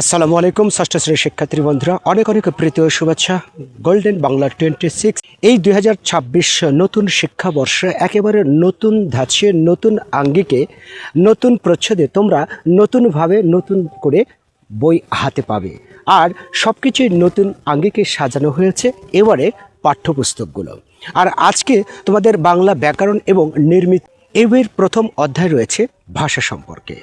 আসসালামু আলাইকুম, ষষ্ঠ শ্রেণির শিক্ষার্থী বন্ধুরা। অনেক অনেক প্রীতি ও শুভেচ্ছা। গোল্ডেন বাংলা টোয়েন্টি সিক্স এই দুই হাজার ছাব্বিশ নতুন শিক্ষাবর্ষে একেবারে নতুন ধাঁচে, নতুন আঙ্গিকে, নতুন প্রচ্ছদে তোমরা নতুনভাবে নতুন করে বই হাতে পাবে। আর সব কিছুই নতুন আঙ্গিকে সাজানো হয়েছে এবারে পাঠ্যপুস্তকগুলো। আর আজকে তোমাদের বাংলা ব্যাকরণ এবং নির্মিত এই প্রথম অধ্যায় রয়েছে ভাষা সম্পর্কে।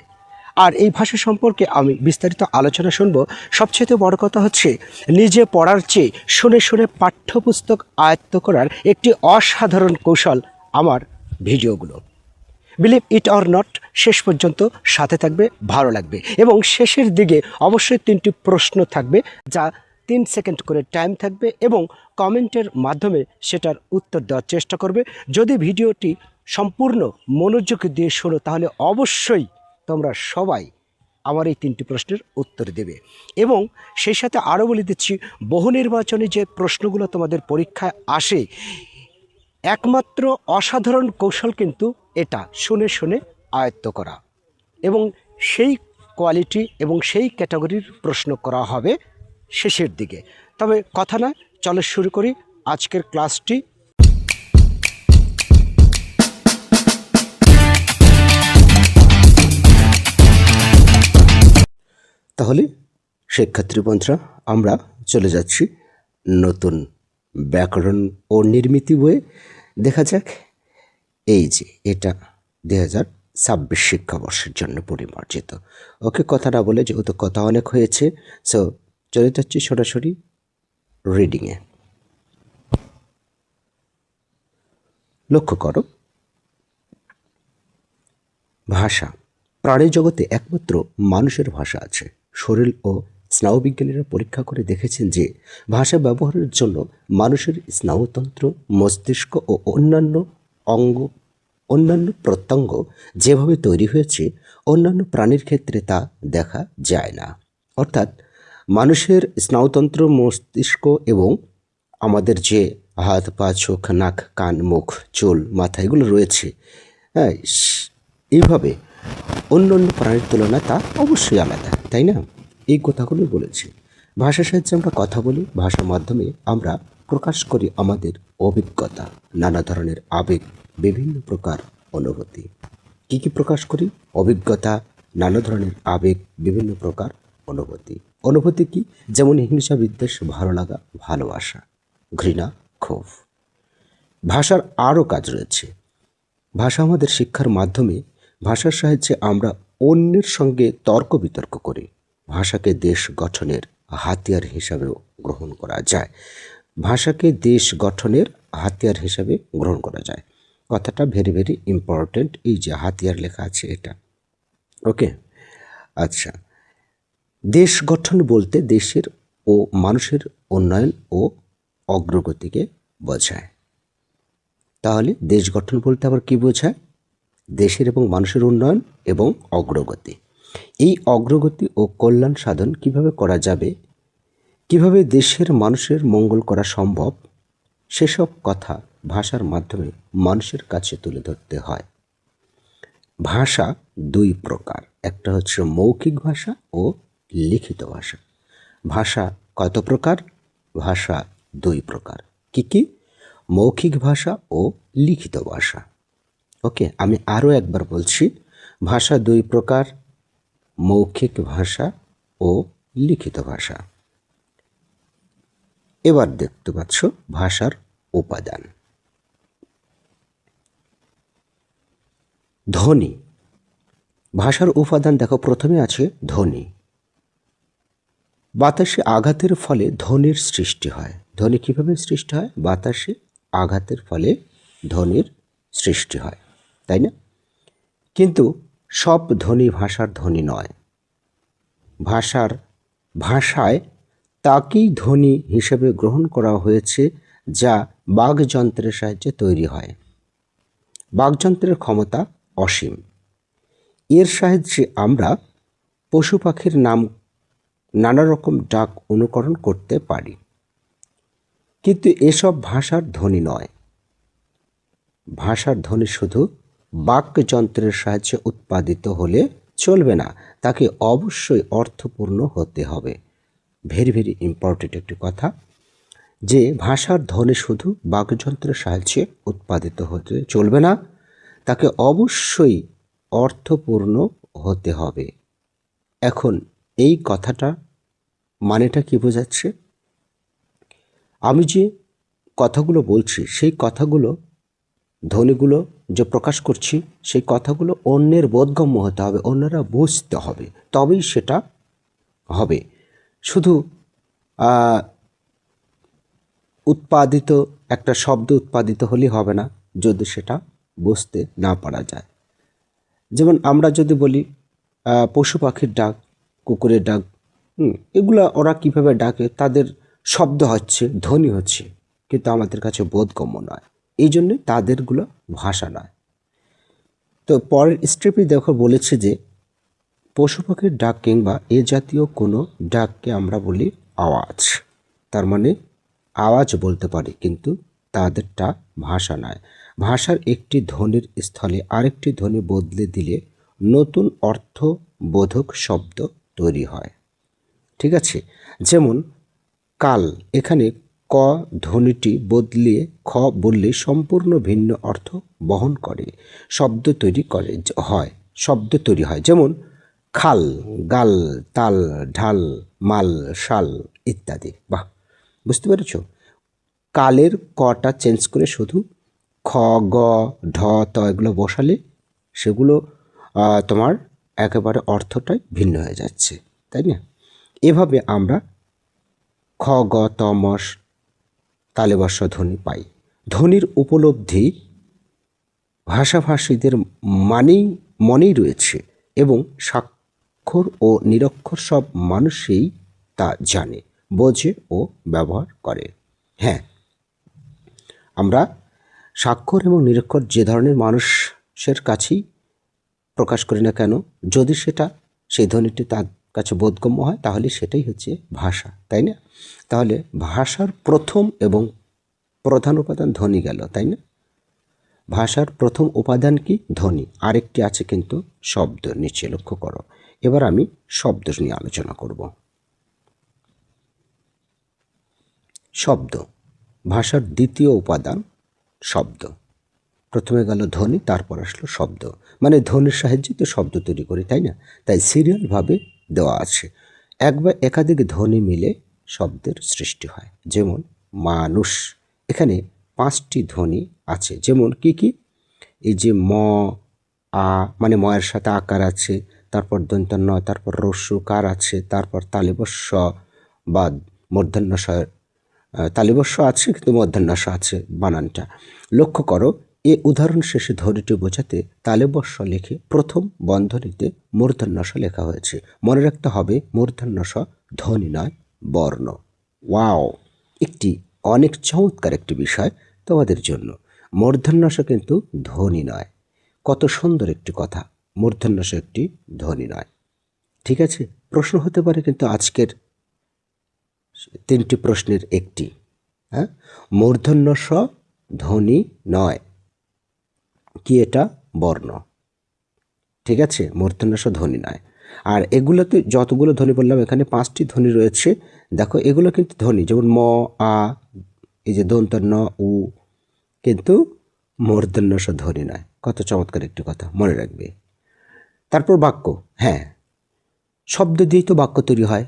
আর এই ভাষা সম্পর্কে আমি বিস্তারিত আলোচনা শুনব। সবচেয়ে বড় কথা হচ্ছে, নিজে পড়ার চেয়ে শুনে শুনে পাঠ্যপুস্তক আয়ত্ত করার একটি অসাধারণ কৌশল আমার ভিডিওগুলো। বিলিভ ইট অর নট শেষ পর্যন্ত সাথে থাকবে, ভালো লাগবে। এবং শেষের দিকে অবশ্যই তিনটি প্রশ্ন থাকবে, যা তিন সেকেন্ড করে টাইম থাকবে এবং কমেন্টের মাধ্যমে সেটার উত্তর দেওয়ার চেষ্টা করবে। যদি ভিডিওটি সম্পূর্ণ মনোযোগ দিয়ে শোনো, তাহলে অবশ্যই তোমরা সবাই আমার এই তিনটি প্রশ্নের উত্তর দেবে। এবং সেই সাথে আরও বলে দিচ্ছি, বহু নির্বাচনে যে প্রশ্নগুলো তোমাদের পরীক্ষায় আসে, একমাত্র অসাধারণ কৌশল কিন্তু এটা, শুনে শুনে আয়ত্ত করা। এবং সেই কোয়ালিটি এবং সেই ক্যাটাগরির প্রশ্ন করা হবে শেষের দিকে। তবে কথা না, চলো শুরু করি আজকের ক্লাসটি। তাহলে শিক্ষার্থী বন্ধুরা, আমরা চলে যাচ্ছি নতুন ব্যাকরণ ও নির্মিতি বইয়ে। দেখা যাক, এই যে এটা দুই হাজার ছাব্বিশ শিক্ষাবর্ষের জন্য পরিমার্জিত। ওকে কথা না বলে যেহেতু কথা অনেক হয়েছে সো চলে যাচ্ছি সরাসরি রিডিংয়ে লক্ষ্য করো, ভাষা প্রাণী জগতে একমাত্র মানুষের ভাষা আছে। শরীর ও স্নায়ুবিজ্ঞানীরা পরীক্ষা করে দেখেছেন যে ভাষা ব্যবহারের জন্য মানুষের স্নায়ুতন্ত্র, মস্তিষ্ক ও অন্যান্য অঙ্গ, অন্যান্য প্রত্যঙ্গ যেভাবে তৈরি হয়েছে, অন্যান্য প্রাণীর ক্ষেত্রে তা দেখা যায় না। অর্থাৎ মানুষের স্নায়ুতন্ত্র, মস্তিষ্ক এবং আমাদের যে হাত, পা, চোখ, নাক, কান, মুখ, চুল, মাথা এগুলো রয়েছে হ্যাঁ এইভাবে অন্য অন্য প্রাণীর তুলনায় তা অবশ্যই আলাদা। তাই না? এই কথাগুলো বলেছি। ভাষা সাহায্যে আমরা কথা বলি ভাষার মাধ্যমে আমরা প্রকাশ করি আমাদের অভিজ্ঞতা, নানা ধরনের আবেগ, বিভিন্ন প্রকার অনুভূতি। কী কী প্রকাশ করি? অভিজ্ঞতা, নানা ধরনের আবেগ, বিভিন্ন প্রকার অনুভূতি। অনুভূতি কি? যেমন হিংসা, বিদ্বেষ, ভালো লাগা, ভালোবাসা, ঘৃণা, ক্ষোভ। ভাষার আরও কাজ রয়েছে। ভাষা আমাদের শিক্ষার মাধ্যমে ভাষার সাহায্যে আমরা অন্যের সঙ্গে তর্ক বিতর্ক করে ভাষাকে দেশ গঠনের হাতিয়ার হিসাবেও গ্রহণ করা যায়। ভাষাকে দেশ গঠনের হাতিয়ার হিসাবে গ্রহণ করা যায়। কথাটা ভেরি ভেরি ইম্পর্ট্যান্ট এই যে হাতিয়ার লেখা আছে এটা। ওকে আচ্ছা। দেশ গঠন বলতে দেশের ও মানুষের উন্নয়ন ও অগ্রগতিকে বোঝায়। তাহলে দেশ গঠন বলতে আবার কি বোঝায়? দেশের এবং মানুষের উন্নয়ন এবং অগ্রগতি। এই অগ্রগতি ও কল্যাণ সাধন কীভাবে করা যাবে? কীভাবে দেশের মানুষের মঙ্গল করা সম্ভব? সেসব কথা ভাষার মাধ্যমে মানুষের কাছে তুলে ধরতে হয়। ভাষা দুই প্রকার। একটা হচ্ছে মৌখিক ভাষা ও লিখিত ভাষা। ভাষা কত প্রকার? ভাষা দুই প্রকার। কি কি? মৌখিক ভাষা ও লিখিত ভাষা। ওকে, আমি আরও একবার বলছি, ভাষা দুই প্রকার, মৌখিক ভাষা ও লিখিত ভাষা। এবার দেখতে পাচ্ছ ভাষার উপাদান। ধ্বনি। ভাষার উপাদান দেখো, প্রথমে আছে ধ্বনি। বাতাসে আঘাতের ফলে ধ্বনির সৃষ্টি হয়। ধ্বনি কীভাবে সৃষ্টি হয়? বাতাসে আঘাতের ফলে ধ্বনির সৃষ্টি হয়। তাই না? কিন্তু সব ধ্বনি ভাষার ধ্বনি নয়। ভাষার ভাষায় তাকেই ধ্বনি হিসেবে গ্রহণ করা হয়েছে যা বাগযন্ত্রের সাহায্যে তৈরি হয়। বাঘযন্ত্রের ক্ষমতা অসীম। এর সাহায্যে আমরা পশু পাখির নাম নানা রকম ডাক অনুকরণ করতে পারি। কিন্তু এসব ভাষার ধ্বনি নয়। ভাষার ধ্বনি শুধু বাক্যযন্ত্রের সাহায্যে উৎপাদিত হলে চলবে না। তাকে অবশ্যই অর্থপূর্ণ হতে হবে। ভেরি ভেরি ইম্পর্টেন্ট একটি কথা। যে ভাষার ধ্বনি শুধু বাকযন্ত্রের সাহায্যে উৎপাদিত হতে চলবে না, তাকে অবশ্যই অর্থপূর্ণ হতে হবে। এখন এই কথাটা মানেটা কি বোঝাচ্ছে? আমি যে কথাগুলো বলছি, সেই কথাগুলো ধ্বনিগুলো যে প্রকাশ করছি, সেই কথাগুলো অন্যের বোধগম্য হতে হবে, অন্যরা বুঝতে হবে, তবেই সেটা হবে। শুধু উৎপাদিত, একটা শব্দ উৎপাদিত হলেই হবে না, যদি সেটা বুঝতে না পারা যায়। যেমন আমরা যদি বলি পশু পাখির ডাক, কুকুরের ডাক এগুলা ওরা কীভাবে ডাকে, তাদের শব্দ হচ্ছে, ধ্বনি হচ্ছে, কিন্তু আমাদের কাছে বোধগম্য নয়। এই জন্যে তাদেরগুলো ভাষা নয়। তো পরের স্টেপে দেখো বলেছে যে পশু পাখির ডাক কিংবা এ জাতীয় কোনো ডাককে আমরা বলি আওয়াজ। তার মানে আওয়াজ বলতে পারি, কিন্তু তাদেরটা ভাষা নয়। ভাষার একটি ধ্বনির স্থলে আরেকটি ধ্বনি বদলে দিলে নতুন অর্থবোধক শব্দ তৈরি হয়। ঠিক আছে? যেমন, কাল। এখানে ক ধ্বনিটি বদলিয়ে খ বললে সম্পূর্ণ ভিন্ন অর্থ বহন করে, শব্দ তৈরি করে হয়, শব্দ তৈরি হয়। যেমন খাল, গাল, তাল, ঢাল, মাল, শাল ইত্যাদি। বাহ, বুঝতে পেরেছ? কালের কটা চেঞ্জ করে শুধু খ, গ, ঢ, ত এগুলো বসালে সেগুলো তোমার একেবারে অর্থটাই ভিন্ন হয়ে যাচ্ছে, তাই না? এভাবে আমরা খ, গ, ত মস তালেবর্ষ ধ্বনি পাই। ধ্বনির উপলব্ধি ভাষাভাষীদের মানেই, মনেই রয়েছে এবং স্বাক্ষর ও নিরক্ষর সব মানুষই তা জানে, বোঝে ও ব্যবহার করে। হ্যাঁ আমরা স্বাক্ষর এবং নিরক্ষর যে ধরনের মানুষের কাছেই প্রকাশ করি না কেন, যদি সেটা সেই ধ্বনিটি তার কাছে বোধগম্য হয়, তাহলে সেটাই হচ্ছে ভাষা, তাই না? তাহলে ভাষার প্রথম এবং প্রধান উপাদান ধ্বনি গেল, তাই না? ভাষার প্রথম উপাদান কি? ধ্বনি। আরেকটি আছে কিন্তু শব্দ, নিচে লক্ষ্য করো। এবার আমি শব্দ নিয়ে আলোচনা করব। শব্দ। ভাষার দ্বিতীয় উপাদান শব্দ। প্রথমে গেল ধ্বনি, তারপর আসলো শব্দ। মানে ধ্বনির সাহায্যে তো শব্দ তৈরি করি, তাই না? তাই সিরিয়ালভাবে দেওয়া আছে। এক বা একাধিক ধ্বনি মিলে শব্দের সৃষ্টি হয়। যেমন, মানুষ। এখানে পাঁচটি ধ্বনি আছে। যেমন, কি কি? এই যে ম, আ মানে ময়ের সাথে আকার আছে, তারপর দন্তন্য তারপর রস্যু কার আছে, তারপর তালিবস্য বা মূর্ধন্য তালিবস্য আছে, কিন্তু মধ্যাহ্নাস আছে বানানটা। লক্ষ্য করো এ উদাহরণ শেষে ধ্বনিটি বোঝাতে তালেবস্য লিখে প্রথম বন্ধনীতে মূর্ধন্যস লেখা হয়েছে। মনে রাখতে হবে মূর্ধন্যস ধ্বনি নয়, বর্ণ। ওয়াও, একটি অনেক চমৎকার একটি বিষয় তোমাদের জন্য। মূর্ধন্যস কিন্তু ধ্বনি নয়। কত সুন্দর একটি কথা মূর্ধন্যস একটি ধ্বনি নয়। ঠিক আছে, প্রশ্ন হতে পারে কিন্তু আজকের তিনটি প্রশ্নের একটি হ্যাঁ? মূর্ধন্য ধ্বনি নয় কি এটা? বর্ণ। ঠিক আছে? মূর্ধন্য স ধ্বনি নয়। আর এগুলোতে যতগুলো ধ্বনি বললাম, এখানে পাঁচটি ধ্বনি রয়েছে। দেখো, এগুলো কিন্তু ধ্বনি, যেমন ম, আ, এই যে দন্ত ন উ, কিন্তু মূর্ধন্য স ধ্বনি নয়। কত চমৎকার একটি কথা, মনে রাখবে। তারপর বাক্য হ্যাঁ। শব্দ দিয়েই তো বাক্য তৈরি হয়।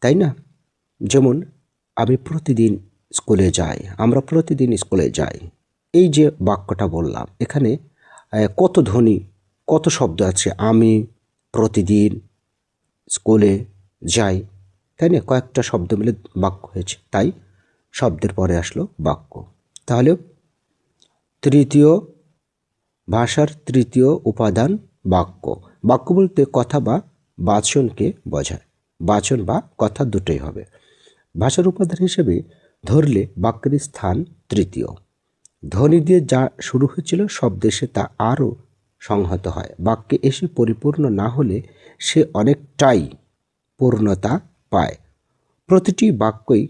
তাই না? যেমন, আমি প্রতিদিন স্কুলে যাই, আমরা প্রতিদিন স্কুলে যাই। এই যে বাক্যটা বললাম, এখানে কত ধ্বনি, কত শব্দ আছে? আমি প্রতিদিন স্কুলে যাই, তাই না? কয়েকটা শব্দ মিলে বাক্য হয়েছে, তাই শব্দের পরে আসলো বাক্য। তাহলে তৃতীয় ভাষার তৃতীয় উপাদান বাক্য। বাক্য বলতে কথা বা বাচনকে বোঝায়। বাচন বা কথা দুটোই হবে। ভাষার উপাদান হিসেবে ধরলে বাক্যের স্থান তৃতীয়। ধ্বনি দিয়ে যা শুরু হয়েছিল, সব দেশে তা আরও সংহত হয়। বাক্যে এসে পরিপূর্ণ না হলে সে অনেকটাই পূর্ণতা পায়। প্রতিটি বাক্যই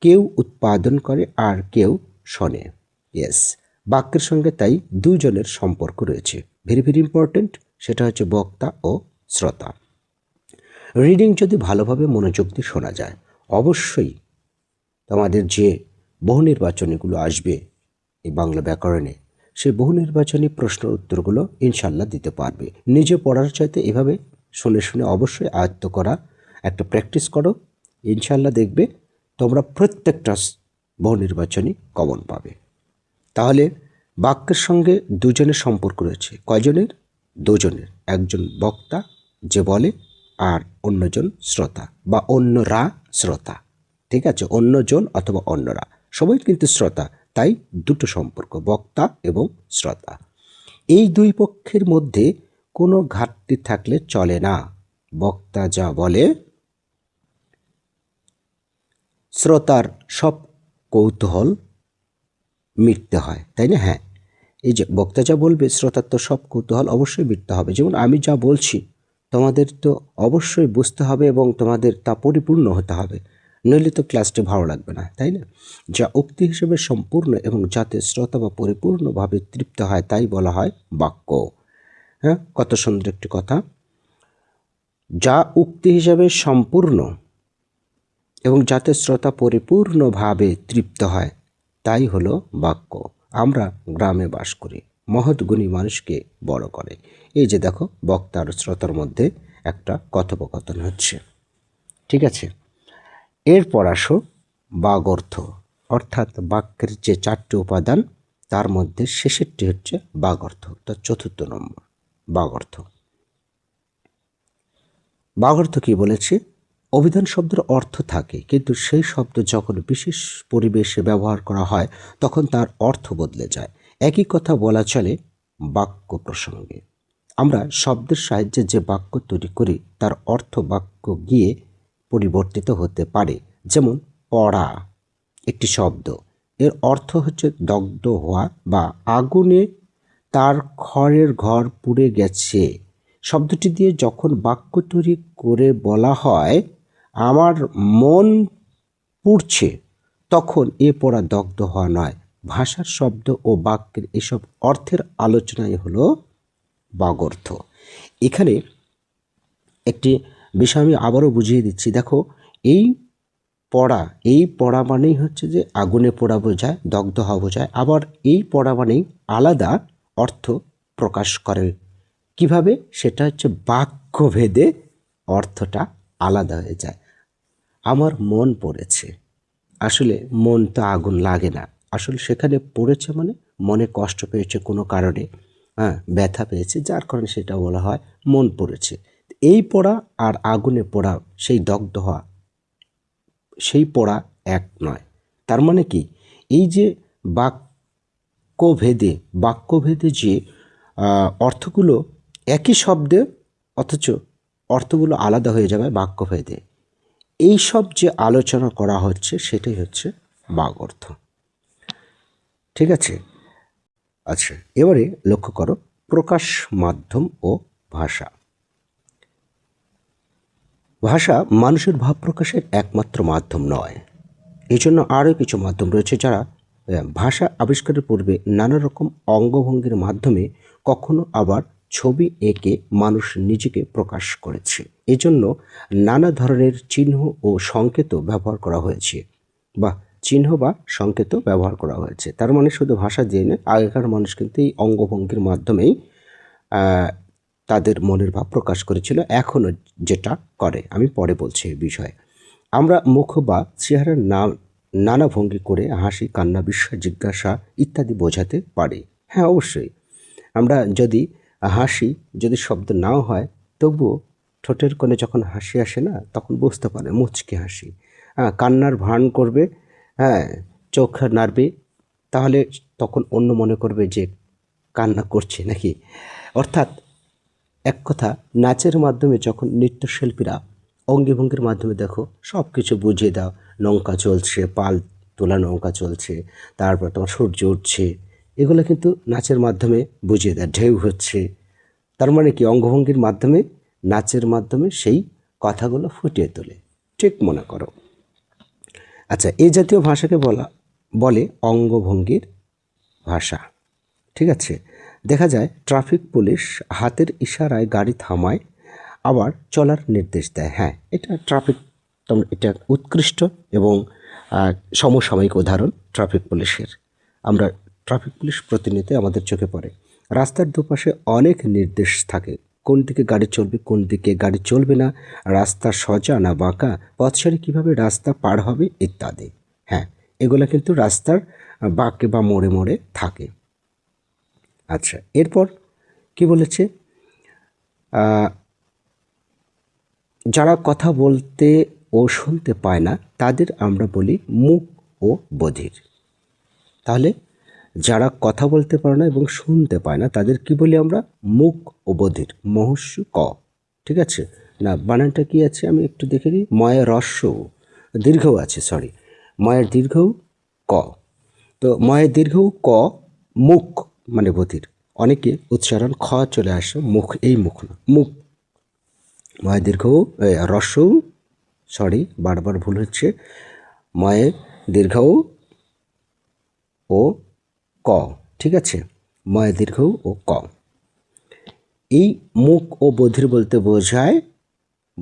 কেউ উৎপাদন করে আর কেউ শোনে। ইয়েস, বাক্যের সঙ্গে তাই দুজনের সম্পর্ক রয়েছে। ভেরি ভেরি ইম্পর্ট্যান্ট সেটা হচ্ছে বক্তা ও শ্রোতা। রিডিং যদি ভালোভাবে মনোযোগ দিয়ে শোনা যায়, অবশ্যই তোমাদের যে বহু নির্বাচনীগুলো আসবে এই বাংলা ব্যাকরণে সেই বহু নির্বাচনী প্রশ্নের উত্তরগুলো ইনশাল্লাহ দিতে পারবে। নিজে পড়ার চাইতে এভাবে শুনে শুনে অবশ্যই আয়ত্ত করা একটা প্র্যাকটিস করো। ইনশাল্লাহ দেখবে তোমরা প্রত্যেকটা বহু নির্বাচনী কমন পাবে। তাহলে বাক্যের সঙ্গে দুজনের সম্পর্ক রয়েছে। কয়জনের? দুজনের। একজন বক্তা যে বলে আর অন্যজন শ্রোতা বা অন্যরা শ্রোতা। ঠিক আছে? অন্যজন অথবা অন্যরা। সবাই কিন্তু শ্রোতা। তাই দুটো সম্পর্ক, বক্তা এবং শ্রোতা। এই দুই পক্ষের মধ্যে কোনো ঘাটতি থাকলে চলে না। বক্তা যা বলে, শ্রোতার সব কৌতূহল মিটতে হয়, তাই না? হ্যাঁ এই যে বক্তা যা বলবে, শ্রোতার তো সব কৌতূহল অবশ্যই মিটতে হবে। যেমন আমি যা বলছি, তোমাদের তো অবশ্যই বুঝতে হবে এবং তোমাদের তা পরিপূর্ণ হতে হবে। নইলে তো ক্লাসটি ভালো লাগবে না, তাই না? যা উক্তি হিসেবে সম্পূর্ণ এবং যাতে শ্রোতা বা পরিপূর্ণভাবে তৃপ্ত হয় তাই বলা হয় বাক্য। হ্যাঁ কত সুন্দর একটি কথা। যা উক্তি হিসাবে সম্পূর্ণ এবং যাতে শ্রোতা পরিপূর্ণভাবে তৃপ্ত হয়, তাই হলো বাক্য। আমরা গ্রামে বাস করি, মহৎ গুণী মানুষকে বড় করে। এই যে দেখো, বক্তা আর শ্রোতার মধ্যে একটা কথোপকথন হচ্ছে। ঠিক আছে? এরপর আসো বাগর্থ অর্থাৎ বাক্যের যে চারটি উপাদান, তার মধ্যে শেষেরটি হচ্ছে বাগর্থ অর্থাৎ চতুর্থ নম্বর বাগর্থ বাগর্থ কি বলেছে? অভিধান শব্দের অর্থ থাকে, কিন্তু সেই শব্দ যখন বিশেষ পরিবেশে ব্যবহার করা হয়, তখন তার অর্থ বদলে যায়। একই কথা বলা চলে বাক্য প্রসঙ্গে। আমরা শব্দের সাহায্যে যে বাক্য তৈরি করি, তার অর্থ বাক্য গিয়ে পরিবর্তিত হতে পারে, যেমন পড়া, একটি শব্দ। এর অর্থ হচ্ছে দগ্ধ হওয়া বা আগুনে তার খড়ের ঘর পুড়ে গেছে। শব্দটি দিয়ে যখন বাক্য তৈরি করে বলা হয়, আমার মন পুড়ছে, তখন এ পড়া দগ্ধ হওয়া নয়। ভাষার শব্দ ও বাক্যের এসব অর্থের আলোচনাই হলো বাগর্থ। এখানে একটি বিষয় আমি আবারও বুঝিয়ে দিচ্ছি। দেখো, এই পড়া এই পড়া মানেই হচ্ছে যে আগুনে পোড়া বোঝায়, দগ্ধ হওয়া বোঝায়। আবার এই পড়া মানেই আলাদা অর্থ প্রকাশ করে। কীভাবে? সেটা হচ্ছে বাক্যভেদে অর্থটা আলাদা হয়ে যায়। আমার মন পড়েছে। আসলে মন তো আগুন লাগে না। আসলে সেখানে পড়েছে মানে মনে কষ্ট পেয়েছে কোনো কারণে। হ্যাঁ ব্যথা পেয়েছে, যার কারণে সেটা বলা হয় মন পড়েছে। এই পড়া আর আগুনে পড়া সেই দগ্ধ হওয়া। সেই পড়া এক নয়। তার মানে কি? এই যে বাক্যভেদে বাক্যভেদে যে অর্থগুলো একই শব্দে, অথচ অর্থগুলো আলাদা হয়ে যাবে বাক্যভেদে। এই সব যে আলোচনা করা হচ্ছে, সেটাই হচ্ছে বাক বাগর্থ ঠিক আছে? আচ্ছা এবারে লক্ষ্য করো, প্রকাশ মাধ্যম ও ভাষা। ভাষা মানুষের ভাব প্রকাশের একমাত্র মাধ্যম নয়। এই জন্য আরও কিছু মাধ্যম রয়েছে যারা ভাষা আবিষ্কারের পূর্বে নানা রকম অঙ্গভঙ্গির মাধ্যমে কখনো আবার ছবি এঁকে মানুষ নিজেকে প্রকাশ করেছে। এজন্য নানা ধরনের চিহ্ন ও সংকেত ব্যবহার করা হয়েছে। বা চিহ্ন বা সংকেত ব্যবহার করা হয়েছে। তার মানে শুধু ভাষা দিয়ে আগেকার মানুষ কিন্তু এই অঙ্গভঙ্গির মাধ্যমেই তাদের মনের ভাব প্রকাশ করেছিল এখনও যেটা করে। আমি পরে বলছি এই বিষয়ে। আমরা মুখ বা চেহারার নাম, নানা ভঙ্গি করে হাসি, কান্না, বিস্ময়, জিজ্ঞাসা ইত্যাদি বোঝাতে পারি। হ্যাঁ অবশ্যই। আমরা যদি হাসি যদি শব্দ নাও হয়, তবুও ঠোঁটের কোণে যখন হাসি আসে না, তখন বুঝতে পারে মুচকে হাসি। হ্যাঁ কান্নার ভান করবে হ্যাঁ চোখ নাড়বে, তাহলে তখন অন্য মনে করবে যে কান্না করছে নাকি? অর্থাৎ এক কথা, নাচের মাধ্যমে যখন নৃত্যশিল্পীরা অঙ্গিভঙ্গির মাধ্যমে দেখো সব কিছু বুঝিয়ে দাও। নৌকা চলছে, পাল তোলা নৌকা চলছে, তারপর তোমার সূর্য উঠছে। এগুলো কিন্তু নাচের মাধ্যমে বুঝিয়ে দেয়, ঢেউ হচ্ছে। তার মানে কি? অঙ্গভঙ্গির মাধ্যমে, নাচের মাধ্যমে সেই কথাগুলো ফুটিয়ে তোলে। ঠিক মনে করো। আচ্ছা এই জাতীয় ভাষাকে বলা, বলে অঙ্গভঙ্গির ভাষা। ঠিক আছে? দেখা যায় ট্রাফিক পুলিশ হাতের ইশারায় গাড়ি থামায়, আবার চলার নির্দেশ দেয়। হ্যাঁ এটা ট্রাফিক এটা উৎকৃষ্ট এবং সমসাময়িক উদাহরণ ট্রাফিক পুলিশের। আমরা ট্রাফিক পুলিশ প্রতিনিয়ত আমাদের চোখে পড়ে। রাস্তার দুপাশে অনেক নির্দেশ থাকে। কোন দিকে গাড়ি চলবে, কোন দিকে গাড়ি চলবে না, রাস্তা সজা না বাঁকা পথসারি কীভাবে রাস্তা পার হবে ইত্যাদি। হ্যাঁ এগুলো কিন্তু রাস্তার বাঁকে বা মোড়ে মোড়ে থাকে। আচ্ছা এরপর কি বলেছে? যারা কথা বলতে ও শুনতে পায় না, তাদের আমরা বলি মুখ ও বধির। তাহলে যারা কথা বলতে পারে না এবং শুনতে পায় না, তাদের কি বলি আমরা? মুখ ও বধির, মহস্যু ক। ঠিক আছে? না, বানানটা কি আছে? আমি একটু দেখে নিই। ময়ের রস্য দীর্ঘও আছে সরি ময়ের দীর্ঘ ক। তো ময়ের দীর্ঘ ক, মুখ মানে বধির অনেকে উচ্চারণ খ চলে আসে, মুখ, এই মুখ না। মুখ। ময় দীর্ঘ রস্য সরি বারবার ভুল হচ্ছে। ময়ে দীর্ঘ ও ক, ঠিক আছে? ময় দীর্ঘ ও ক। এই মুখ ও বধির বলতে বোঝায়,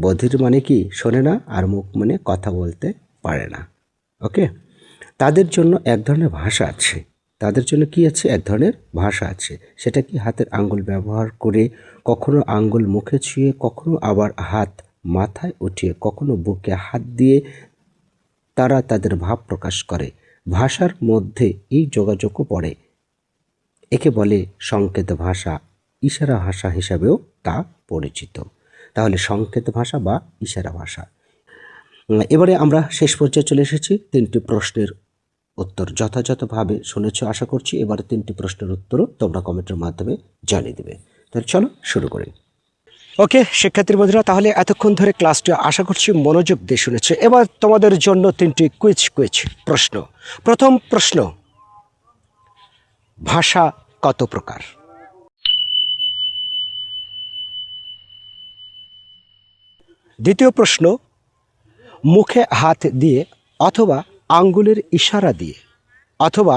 বধির মানে কি? শোনে না, আর মুখ মানে কথা বলতে পারে না। ওকে? তাদের জন্য এক ধরনের ভাষা আছে। তাদের জন্য কি আছে? এক ধরনের ভাষা আছে। সেটা কি হাতের আঙ্গুল ব্যবহার করে কখনো আঙ্গুল মুখে ছুঁয়ে, কখনো আবার হাত মাথায় উঠিয়ে, কখনো বুকে হাত দিয়ে তারা তাদের ভাব প্রকাশ করে। ভাষার মধ্যে এই যোগাযোগও পড়ে। একে বলে সংকেত ভাষা। ইশারা ভাষা হিসাবেও তা পরিচিত। তাহলে সংকেত ভাষা বা ইশারা ভাষা। এবারে আমরা শেষ পর্যায়ে চলে এসেছি। তিনটি প্রশ্নের উত্তর যথাযথভাবে শুনেছ, আশা করছি এবারে তিনটি প্রশ্নের উত্তরও তোমরা কমেন্টের মাধ্যমে জানিয়ে দেবে। তাহলে চলো শুরু করি। ওকে, শিক্ষার্থী বন্ধুরা, তাহলে এতক্ষণ ধরে ক্লাসটি আশা করছি মনোযোগ দিয়ে শুনেছে। এবার তোমাদের জন্য তিনটি কুইজ কুইজ প্রশ্ন। প্রথম প্রশ্ন, ভাষা কত প্রকার? দ্বিতীয় প্রশ্ন, মুখে হাত দিয়ে অথবা আঙ্গুলের ইশারা দিয়ে অথবা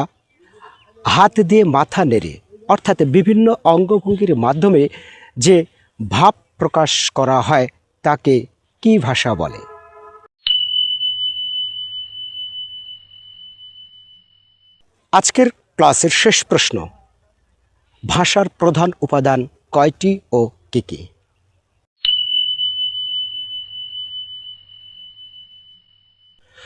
হাত দিয়ে মাথা নেড়ে, অর্থাৎ বিভিন্ন অঙ্গভঙ্গির মাধ্যমে যে ভাব প্রকাশ করা হয় তাকে কি ভাষা বলে? আজকের ক্লাসের শেষ প্রশ্ন, ভাষার প্রধান উপাদান কয়টি ও কী কী?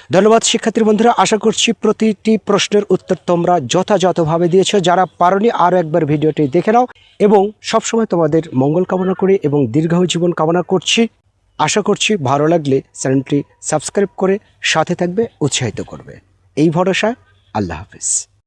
ধন্যবাদ, শিক্ষার্থীর বন্ধুরা। আশা করছি প্রতিটি প্রশ্নের উত্তর তোমরা যথাযথভাবে দিয়েছ। যারা পারনি আরও একবার ভিডিওটি দেখে নাও এবং সবসময় তোমাদের মঙ্গল কামনা করি এবং দীর্ঘ জীবন কামনা করছি। আশা করছি ভালো লাগলে চ্যানেলটি সাবস্ক্রাইব করে সাথে থাকবে, উৎসাহিত করবে। এই ভরসা আল্লাহ হাফিজ।